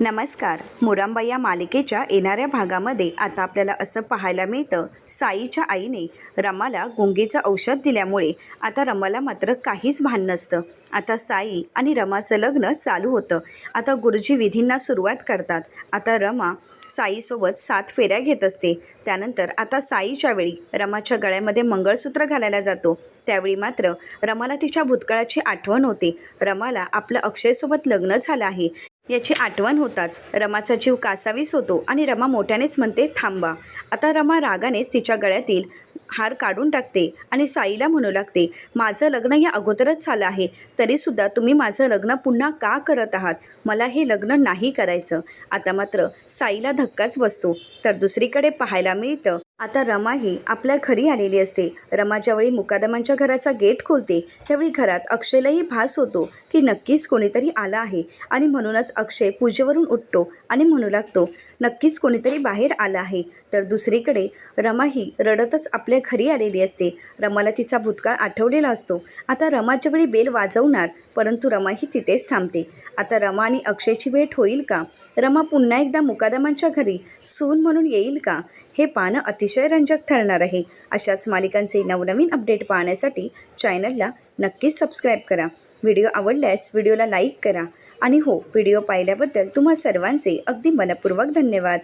नमस्कार. मुरांबा या मालिकेच्या येणाऱ्या भागामध्ये आता आपल्याला असं पाहायला मिळतं साईच्या आईने रमाला गुंगीचं औषध दिल्यामुळे आता रमाला मात्र काहीच भान नसतं. आता साई आणि रमाचं लग्न चालू होतं. आता गुरुजी विधींना सुरुवात करतात. आता रमा साईसोबत सात फेऱ्या घेत असते. त्यानंतर आता साईच्या वेळी रमाच्या गळ्यामध्ये मंगळसूत्र घालायला जातो. त्यावेळी मात्र रमाला तिच्या भूतकाळाची आठवण होते. रमाला आपलं अक्षयसोबत लग्न झालं आहे. याची आठवण होताच. रमाचा जीव कासावीस होतो आणि रमा मोठ्यानेच म्हणते थांबा. आता रमा रागानेच तिच्या गळ्यातील हार काढून टाकते आणि साईला म्हणू लागते माझं लग्न या अगोदरच झालं आहे. तरीसुद्धा तुम्ही माझं लग्न पुन्हा का करत आहात? मला हे लग्न नाही करायचं. आता मात्र साईला धक्काच बसतो. तर दुसरीकडे पाहायला मिळतं आता रमा ही आपल्या घरी आलेली असते. रमा ज्यावेळी मुकादमांच्या घराचा गेट खोलते. त्यावेळी घरात अक्षयलाही भास होतो की नक्कीच कोणीतरी आला आहे आणि म्हणूनच अक्षय पूजेवरून उठतो आणि म्हणू लागतो नक्कीच कोणीतरी बाहेर आला आहे. तर दुसरीकडे रमा ही रडतच आपल्या घरी आलेली असते. रमाला तिचा भूतकाळ आठवलेला असतो. आता रमा ज्यावेळी बेल वाजवणार परंतु रमाही तिथेच थांबते. आता रमा आणि अक्षयची भेट होईल का? रमा पुन्हा एकदा मुकादमांच्या घरी सून म्हणून येईल का? हे पाहणं अतिशय रंजक ठरणार आहे. अशाच मालिकांचे नवनवीन अपडेट पाहण्यासाठी चॅनलला नक्कीच सबस्क्राईब करा. व्हिडिओ आवडल्यास व्हिडिओला लाईक करा. आणि हो व्हिडिओ पाहिल्याबद्दल तुम्हा सर्वांचे अगदी मनपूर्वक धन्यवाद.